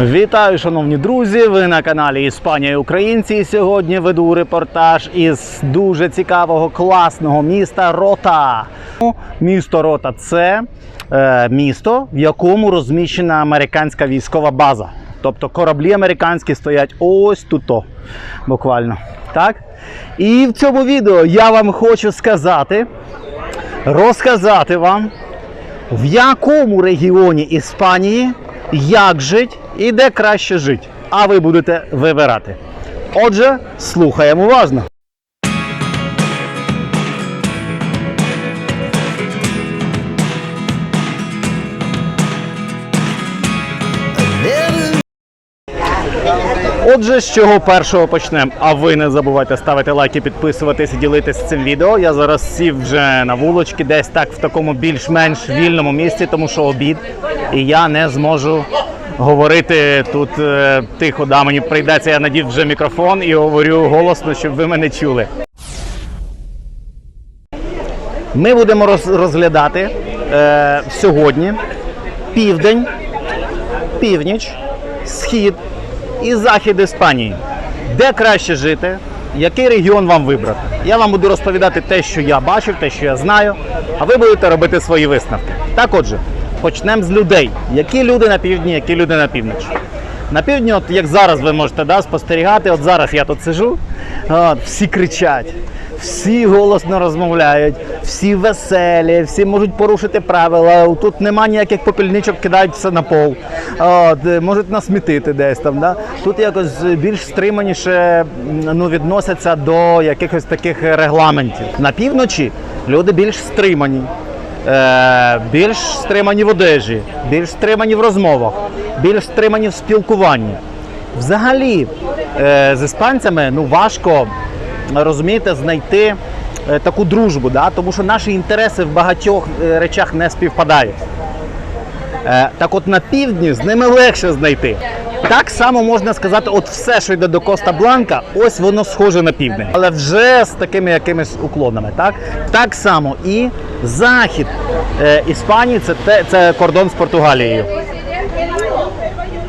Вітаю, шановні друзі! Ви на каналі Іспанія і Українці. Сьогодні веду репортаж із дуже цікавого класного міста Рота. Місто Рота це е, місто, в якому розміщена американська військова база. Тобто кораблі американські стоять ось тут, буквально. Так? І в цьому відео я вам хочу сказати, розказати вам, в якому регіоні Іспанії як жить і де краще жити. А ви будете вибирати. Отже, слухаємо уважно. Отже, з чого першого почнемо. А ви не забувайте ставити лайки, підписуватись і ділитися цим відео. Я зараз сів вже на вулочки, десь так в такому більш-менш вільному місці, тому що обід, і я не зможу говорити тут е, тихо. Да, мені прийдеться, я надів вже мікрофон і говорю голосно, щоб ви мене чули. Ми будемо роз- розглядати е, сьогодні південь, північ, схід і захід Іспанії. Де краще жити? Який регіон вам вибрати? Я вам буду розповідати те, що я бачив, те, що я знаю, а ви будете робити свої висновки. Так отже, почнемо з людей. Які люди на півдні, які люди на півночі? На півдні, от як зараз ви можете да, спостерігати, от зараз я тут сижу, от, всі кричать, всі голосно розмовляють, всі веселі, всі можуть порушити правила. Тут нема ніяких попільничок, кидають все на пол. От, е, можуть насмітити десь там. Да? Тут якось більш стриманіше ну, відносяться до якихось таких регламентів. На півночі люди більш стримані. Е, більш стримані в одежі, більш стримані в розмовах, більш стримані в спілкуванні. Взагалі, е, з іспанцями ну, важко розумієте, знайти е, таку дружбу, да? тому що наші інтереси в багатьох е, речах не співпадають. Е, так от на півдні з ними легше знайти. Так само можна сказати, от все, що йде до Коста Бланка, ось воно схоже на південь. Але вже з такими якимись уклонами. Так, так само і захід Іспанії це, це кордон з Португалією.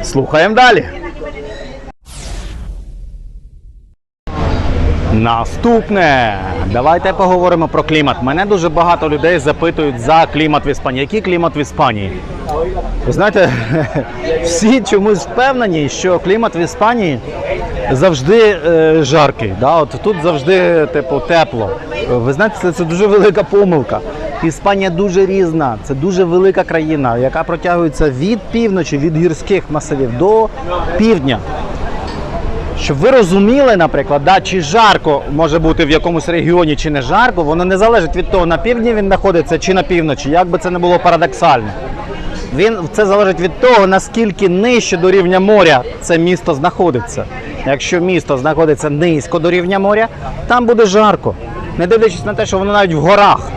Слухаємо далі. Наступне. Давайте поговоримо про клімат. Мене дуже багато людей запитують за клімат в Іспанії. Який клімат в Іспанії? Ви знаєте, всі чомусь впевнені, що клімат в Іспанії завжди е, жаркий. Да? От тут завжди типу, тепло. Ви знаєте, це, це дуже велика помилка. Іспанія дуже різна, це дуже велика країна, яка протягується від півночі, від гірських масивів до півдня. Щоб ви розуміли, наприклад, да, чи жарко може бути в якомусь регіоні, чи не жарко, воно не залежить від того, на півдні він знаходиться чи на півночі, як би це не було парадоксально. Він це залежить від того, наскільки нижче до рівня моря це місто знаходиться. Якщо місто знаходиться низько до рівня моря, там буде жарко. Не дивлячись на те, що воно навіть в горах.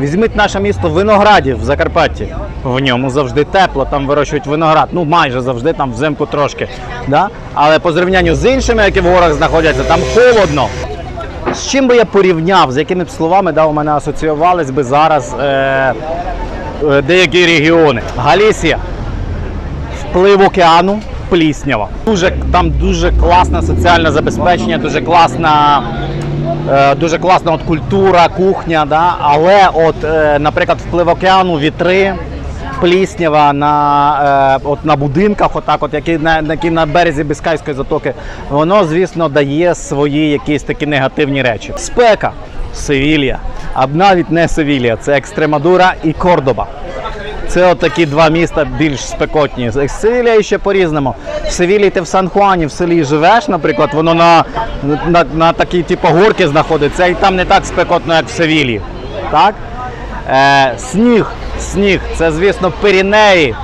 Візьміть наше місто Виноградів в Закарпатті. В ньому завжди тепло, там вирощують виноград. Ну майже завжди, там взимку трошки. Да? Але по зрівнянню з іншими, які в горах знаходяться, там холодно. З чим би я порівняв, з якими б словами да, у мене асоціювались би зараз е, е, деякі регіони? Галісія, вплив океану, пліснява. Дуже, там дуже класне соціальне забезпечення, дуже класна. е, Дуже класна от культура, кухня, да? але от, е, наприклад, вплив океану, вітри, пліснява на, е, от на будинках, отак, от, які, на, які на березі Біскайської затоки, воно, звісно, дає свої якісь такі негативні речі. Спека, Севілія, а навіть не Севілія, це Екстремадура і Кордоба. Це от такі два міста більш спекотні. Севілія ще по-різному. В Севілії ти в Сан-Хуані в селі живеш, наприклад, воно на, на, на такій типу горки знаходиться, і там не так спекотно, як в Севілії. Так? Е, сніг, сніг, це, звісно, Пірінеї.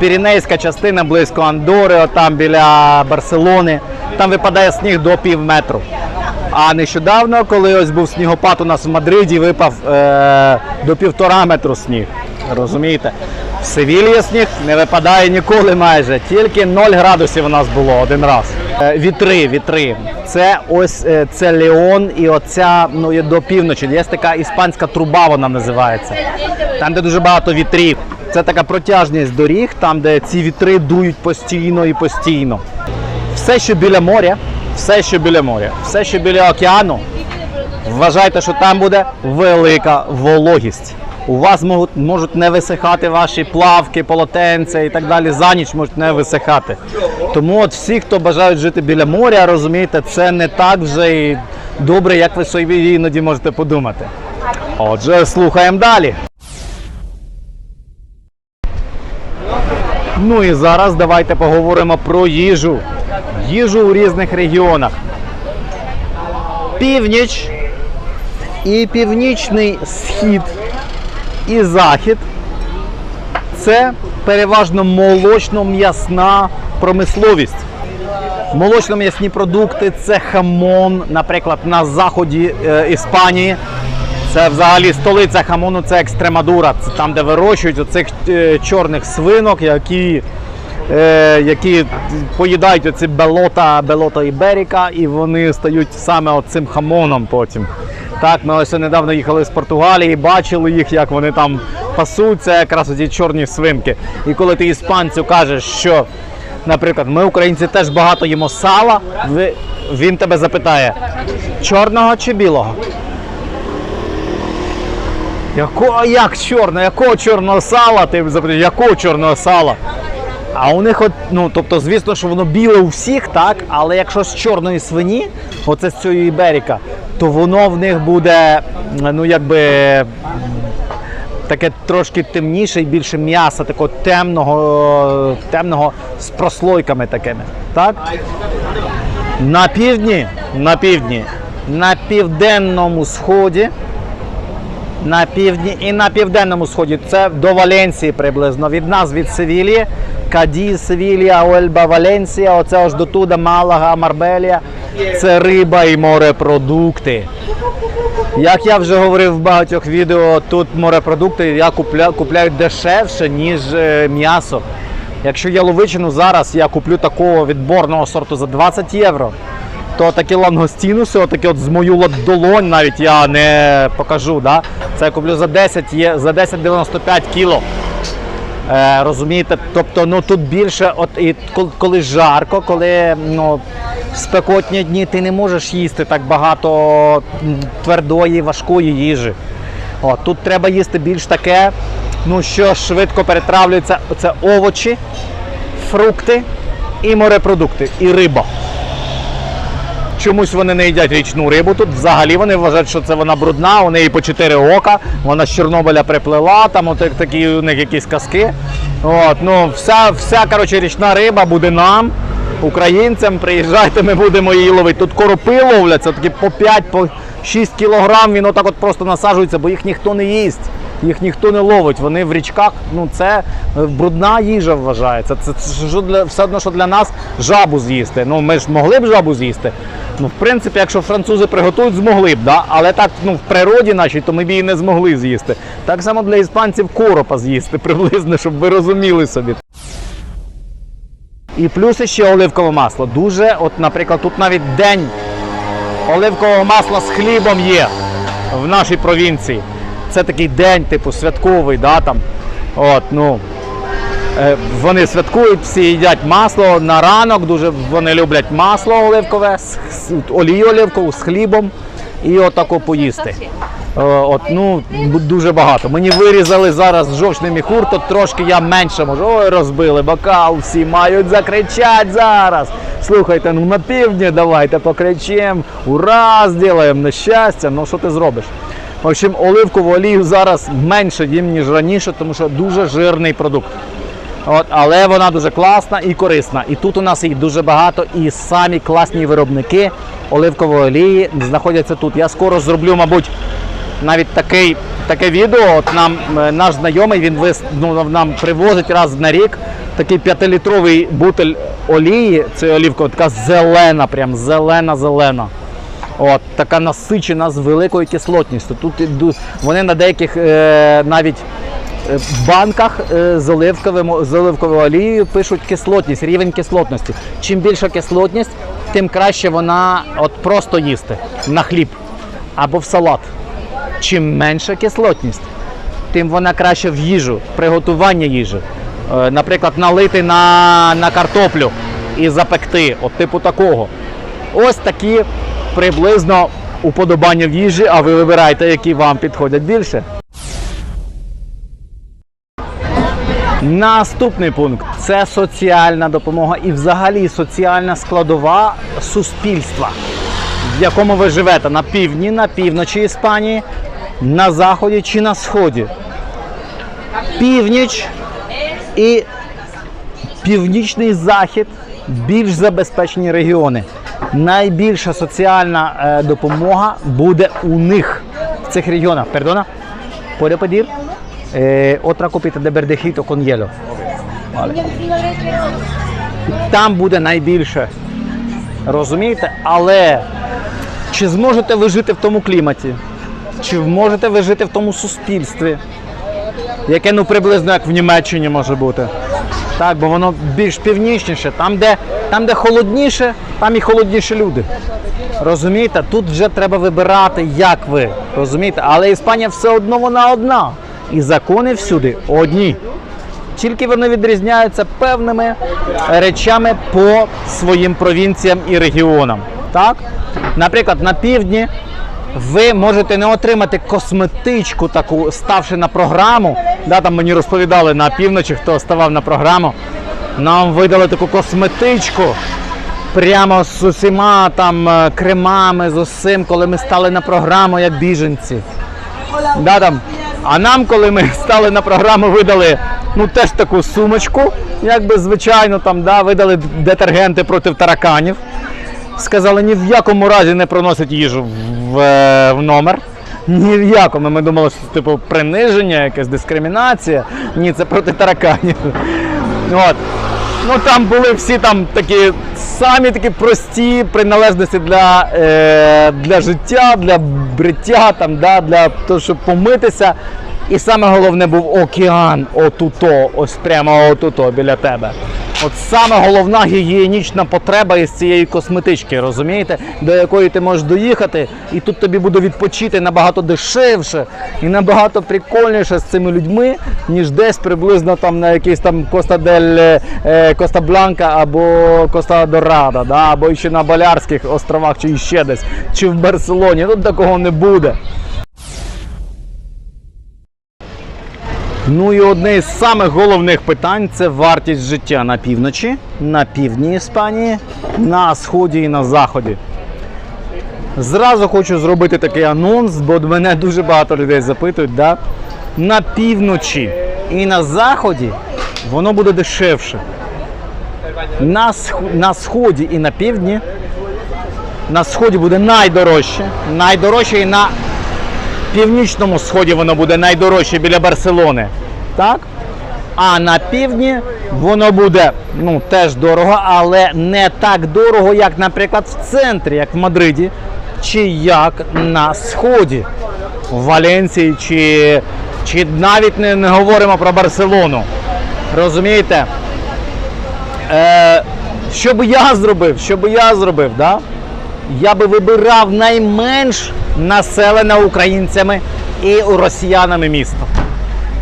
Пірінейська частина близько Андори, отам біля Барселони. Там випадає сніг до пів метру. А нещодавно, коли ось був снігопад у нас в Мадриді, випав е, до півтора метру сніг. Розумієте? В Севілії сніг не випадає ніколи майже, тільки 0 градусів у нас було один раз. Е, вітри, вітри. Це ось е, це Леон і оця ну, до півночі. Є така іспанська труба, вона називається. Там, де дуже багато вітрів. Це така протяжність доріг, там, де ці вітри дують постійно і постійно. Все, що біля моря, все, що біля моря, все, що біля океану, вважайте, що там буде велика вологість. У вас можуть, можуть не висихати ваші плавки, полотенця і так далі. За ніч можуть не висихати. Тому от всі, хто бажають жити біля моря, розумієте, це не так вже і добре, як ви собі іноді можете подумати. Отже, слухаємо далі. Ну і зараз давайте поговоримо про їжу. Їжу у різних регіонах. Північ і північний схід і захід це переважно молочно-м'ясна промисловість. Молочно-м'ясні продукти це хамон, наприклад, на заході е, Іспанії. Це взагалі столиця хамону, це Екстремадура. Це там, де вирощують оцих е, чорних свинок, які, е, які поїдають оці белота, белота іберіка, і вони стають саме оцим хамоном потім. Так, ми ось недавно їхали з Португалії, бачили їх, як вони там пасуться, якраз оці чорні свинки. І коли ти іспанцю кажеш, що, наприклад, ми, українці, теж багато їмо сала, він тебе запитає, чорного чи білого? Якого як чорного? Якого чорного сала? Ти запитаєш, якого чорного сала? А у них, от, ну тобто, звісно, що воно біле у всіх, так, але якщо з чорної свині, оце з цієї іберіка, то воно в них буде, ну якби таке трошки темніше і більше м'яса, такого темного, темного з прослойками такими. Так? На півдні, на півдні, на південному сході на півдні і на південному сході. Це до Валенції приблизно. Від нас від Севілії, Кадіз, Севілія, Уельба, Валенція. Оце аж до туди Малага, Марбелія. Це риба і морепродукти. Як я вже говорив в багатьох відео, тут морепродукти я купля, купляю дешевше, ніж е, м'ясо. Якщо яловичину зараз я куплю такого відборного сорту за 20 євро, то такі лангостінуси, отакі от з мою ладолонь навіть я не покажу. Да? Це я куплю за 10 є, за 10,95 кіло. Е, розумієте, тобто ну тут більше, от і коли жарко, коли ну, спекотні дні, ти не можеш їсти так багато твердої, важкої їжі. От, тут треба їсти більш таке, ну що швидко перетравлюється. Це овочі, фрукти і морепродукти, і риба. Чомусь вони не їдять річну рибу тут. Взагалі вони вважають, що це вона брудна, у неї по чотири ока, вона з Чорнобиля приплила, там от такі у них якісь казки. От, ну, вся, вся коротше, річна риба буде нам, українцям. Приїжджайте, ми будемо її ловити. Тут коропи ловляться, такі по 5, по 6 кілограм, він отак от просто насаджується, бо їх ніхто не їсть. Їх ніхто не ловить, вони в річках, ну це е, брудна їжа вважається. Це, це що для, все одно, що для нас жабу з'їсти. Ну ми ж могли б жабу з'їсти. Ну, в принципі, якщо французи приготують, змогли б, да? але так ну, в природі нашій, то ми б її не змогли з'їсти. Так само для іспанців коропа з'їсти приблизно, щоб ви розуміли собі. І плюс ще оливкове масло. Дуже, от, наприклад, тут навіть день оливкового масла з хлібом є в нашій провінції. Це такий день, типу, святковий, да, там. От, ну, е, вони святкують, всі їдять масло на ранок, дуже вони люблять масло оливкове, олію оливкову з хлібом і отако поїсти. Е, От, ну, дуже багато. Мені вирізали зараз жовчний міхур, то трошки я менше можу. Ой, розбили бокал, всі мають закричати зараз. Слухайте, ну на півдні давайте покричимо, ура, зробимо нещастя. Ну що ти зробиш? В общем, оливкову олію зараз менше їм, ніж раніше, тому що дуже жирний продукт. От, але вона дуже класна і корисна. І тут у нас їх дуже багато, і самі класні виробники оливкової олії знаходяться тут. Я скоро зроблю, мабуть, навіть такий, таке відео. От нам е, наш знайомий він вис, ну, нам привозить раз на рік такий п'ятилітровий бутель олії. Це олівка, така зелена, прям зелена-зелена. От, така насичена з великою кислотністю. Тут іду- вони на деяких е, навіть е, банках е, з, оливковим, з оливковою олією пишуть кислотність, рівень кислотності. Чим більша кислотність, тим краще вона от просто їсти на хліб або в салат. Чим менша кислотність, тим вона краще в їжу, приготування їжі. Е, Наприклад, налити на, на картоплю і запекти, от типу такого. Ось такі приблизно уподобання в їжі, а ви вибирайте, які вам підходять більше. Наступний пункт це соціальна допомога і взагалі соціальна складова суспільства, в якому ви живете на півдні, на півночі Іспанії, на заході чи на сході. Північ і північний захід більш забезпечені регіони. Найбільша соціальна е, допомога буде у них в цих регіонах. Пердона? Puede pedir eh, otra copita de. Там буде найбільше. Розумієте? Але чи зможете ви жити в тому кліматі? Чи зможете ви жити в тому суспільстві? Яке ну приблизно як в Німеччині може бути. Так, бо воно більш північніше. Там, де, там, де холодніше, там і холодніші люди. Розумієте? Тут вже треба вибирати, як ви. Розумієте? Але Іспанія все одно вона одна. І закони всюди одні. Тільки вони відрізняються певними речами по своїм провінціям і регіонам. Так? Наприклад, на півдні ви можете не отримати косметичку таку, ставши на програму. Да, там мені розповідали на півночі, хто ставав на програму. Нам видали таку косметичку прямо з усіма там е, кремами, з усім, коли ми стали на програму як біженці. Да, там. А нам, коли ми стали на програму, видали ну, теж таку сумочку, якби звичайно, там, да, видали детергенти проти тараканів. Сказали, ні в якому разі не проносить їжу в, е, в номер. Ні в якому. Ми думали, що це типу приниження, якась дискримінація. Ні, це проти тараканів. От. Ну там були всі там такі самі такі прості приналежності для, е, для життя, для бриття, там, да, для того, щоб помитися. І саме головне був океан отуто, ось прямо отуто біля тебе. От саме головна гігієнічна потреба із цієї косметички, розумієте, до якої ти можеш доїхати, і тут тобі буде відпочити набагато дешевше і набагато прикольніше з цими людьми, ніж десь приблизно там на якийсь там Коста дель е, Коста Бланка або Коста Дорада, да, або ще на Балярських островах, чи ще десь, чи в Барселоні. Тут такого не буде. Ну і одне із самих головних питань це вартість життя на півночі, на півдні Іспанії, на сході і на заході. Зразу хочу зробити такий анонс, бо мене дуже багато людей запитують. Да? На півночі і на заході воно буде дешевше. На, на сході і на півдні. На сході буде найдорожче. Найдорожче і на північному сході воно буде найдорожче біля Барселони. Так? А на півдні воно буде ну, теж дорого, але не так дорого, як, наприклад, в центрі, як в Мадриді, чи як на сході, в Валенції, чи, чи навіть не, не говоримо про Барселону. Розумієте? Е, що би я зробив? Що би я зробив? Да? Я би вибирав найменш населене українцями і росіянами місто.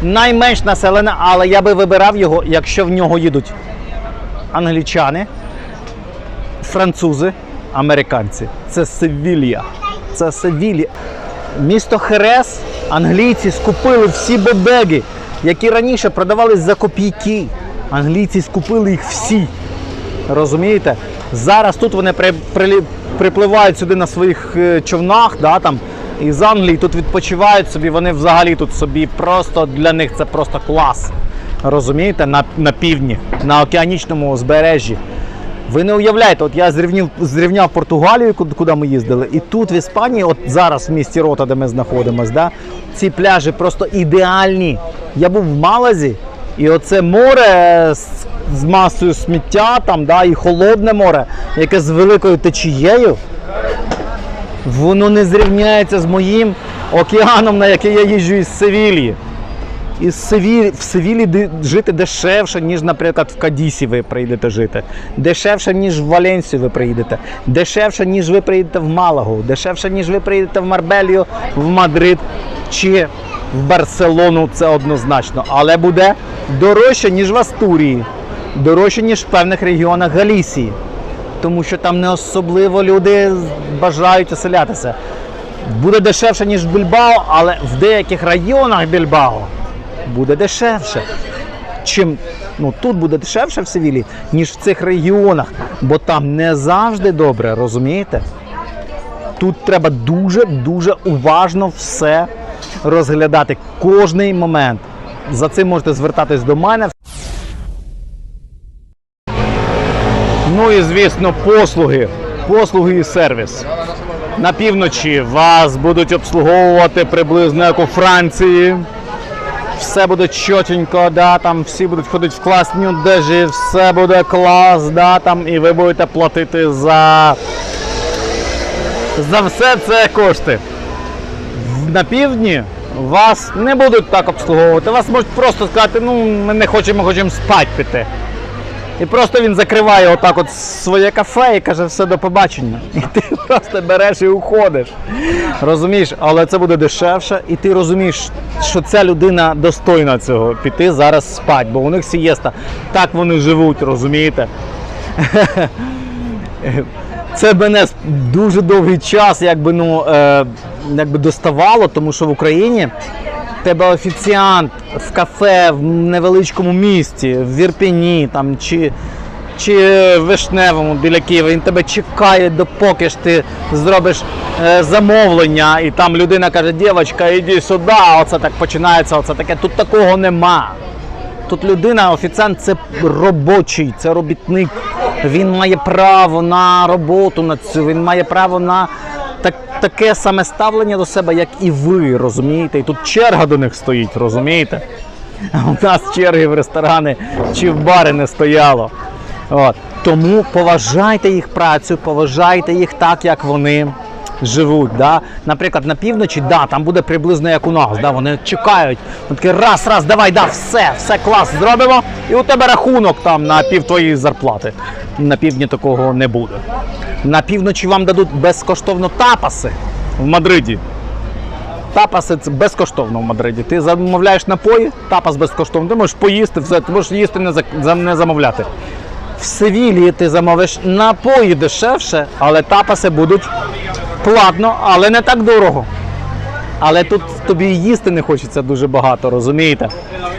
Найменш населене, але я би вибирав його, якщо в нього їдуть англічани, французи, американці. Це Севілья. Це Севілья. Місто Херес англійці скупили всі бебеги, які раніше продавались за копійки. Англійці скупили їх всі. Розумієте? Зараз тут вони при, при, припливають сюди на своїх е, човнах, да, там, із Англії тут відпочивають собі, вони взагалі тут собі просто для них це просто клас. Розумієте, на, на півдні, на океанічному узбережжі. Ви не уявляєте, от я зрівнів, зрівняв Португалію, куди ми їздили, і тут в Іспанії, от зараз в місті Рота, де ми знаходимося, да, ці пляжі просто ідеальні. Я був в Малазі, і оце море з, з масою сміття, там, да, і холодне море, яке з великою течією, воно не зрівняється з моїм океаном, на який я їжджу із Севілії. Севілі, в Севілі жити дешевше, ніж, наприклад, в Кадісі ви приїдете жити. Дешевше, ніж в Валенсію ви приїдете. Дешевше, ніж ви приїдете в Малагу. Дешевше, ніж ви приїдете в Марбелію, в Мадрид чи в Барселону. Це однозначно. Але буде дорожче, ніж в Астурії. Дорожче, ніж в певних регіонах Галісії. Тому що там не особливо люди бажають оселятися буде дешевше, ніж в Більбао, але в деяких районах Більбао буде дешевше. Чим ну, тут буде дешевше в Севілі, ніж в цих регіонах, бо там не завжди добре, розумієте? Тут треба дуже-дуже уважно все розглядати, кожний момент. За цим можете звертатись до мене. Ну і звісно, послуги. Послуги і сервіс. На півночі вас будуть обслуговувати приблизно як у Франції. Все буде чотенько, да, там всі будуть ходити в класні одежі, все буде клас, да, там, і ви будете платити за, за все це кошти. На півдні вас не будуть так обслуговувати. Вас можуть просто сказати, ну ми не хочемо, хочемо спати піти. І просто він закриває отак от своє кафе і каже, все до побачення. І ти просто береш і уходиш. Розумієш, але це буде дешевше, і ти розумієш, що ця людина достойна цього піти зараз спать, бо у них сієста. Так вони живуть, розумієте? Це мене дуже довгий час якби, ну, е, якби доставало, тому що в Україні тебе офіціант в кафе в невеличкому місті, в Вірпіні там, чи, чи Вишневому біля Києва, він тебе чекає, допоки ж ти зробиш е, замовлення, і там людина каже, дівчинка, іди сюди, оце так починається, оце таке. Тут такого нема. Тут людина, офіціант це робочий, це робітник. Він має право на роботу на цю, він має право на таке саме ставлення до себе, як і ви, розумієте? І тут черга до них стоїть, розумієте? У нас черги в ресторани чи в бари не стояло. От. Тому поважайте їх працю, поважайте їх так, як вони живуть. Да? Наприклад, на півночі, да, там буде приблизно як у нас. Да? Вони чекають. Вони такі, раз, раз, давай, да, все, все клас, зробимо. І у тебе рахунок там на пів твоєї зарплати. На півдні такого не буде. На півночі вам дадуть безкоштовно тапаси в Мадриді. Тапаси це безкоштовно в Мадриді. Ти замовляєш напої, тапас безкоштовно. Ти можеш поїсти, все, ти можеш їсти не, за- за- не замовляти. В Севілії ти замовиш напої дешевше, але тапаси будуть платно, але не так дорого. Але тут тобі їсти не хочеться дуже багато, розумієте?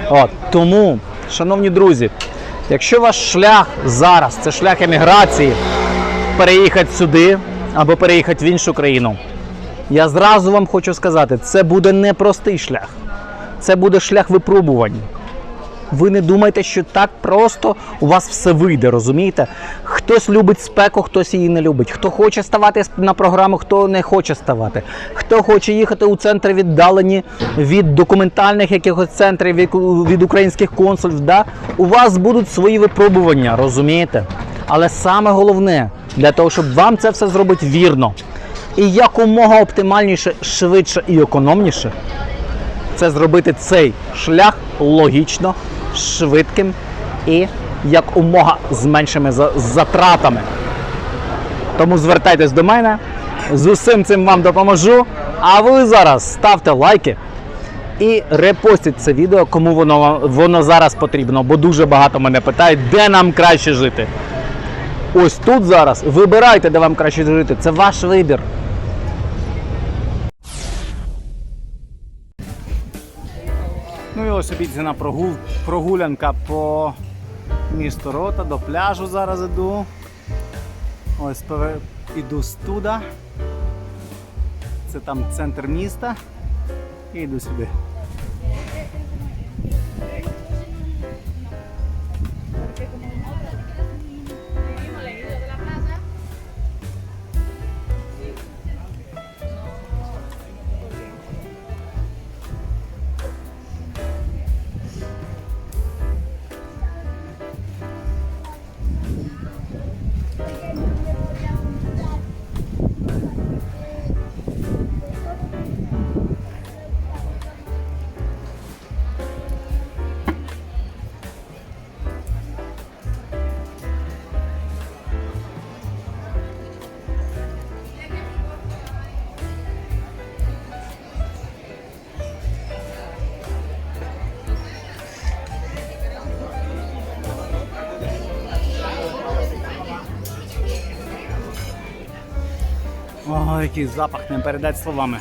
От. Тому, шановні друзі, якщо ваш шлях зараз це шлях еміграції, переїхати сюди або переїхати в іншу країну, я зразу вам хочу сказати, це буде непростий шлях. Це буде шлях випробувань. Ви не думайте, що так просто у вас все вийде, розумієте? Хтось любить спеку, хтось її не любить. Хто хоче ставати на програму, хто не хоче ставати. Хто хоче їхати у центри віддалені від документальних якихось центрів, від, українських консульств. Да? У вас будуть свої випробування, розумієте? Але саме головне для того, щоб вам це все зробити вірно і якомога оптимальніше, швидше і економніше, це зробити цей шлях логічно, швидким і якомога з меншими затратами. Тому звертайтесь до мене, з усім цим вам допоможу. А ви зараз ставте лайки і репостіть це відео, кому воно, воно зараз потрібно, бо дуже багато мене питають, де нам краще жити. Ось тут зараз вибирайте, де вам краще жити. Це ваш вибір. Ось обіцяна прогул... прогулянка по місту Рота до пляжу зараз іду. Ось іду з туда. Це там центр міста. І йду сюди. Який запах не передать словами.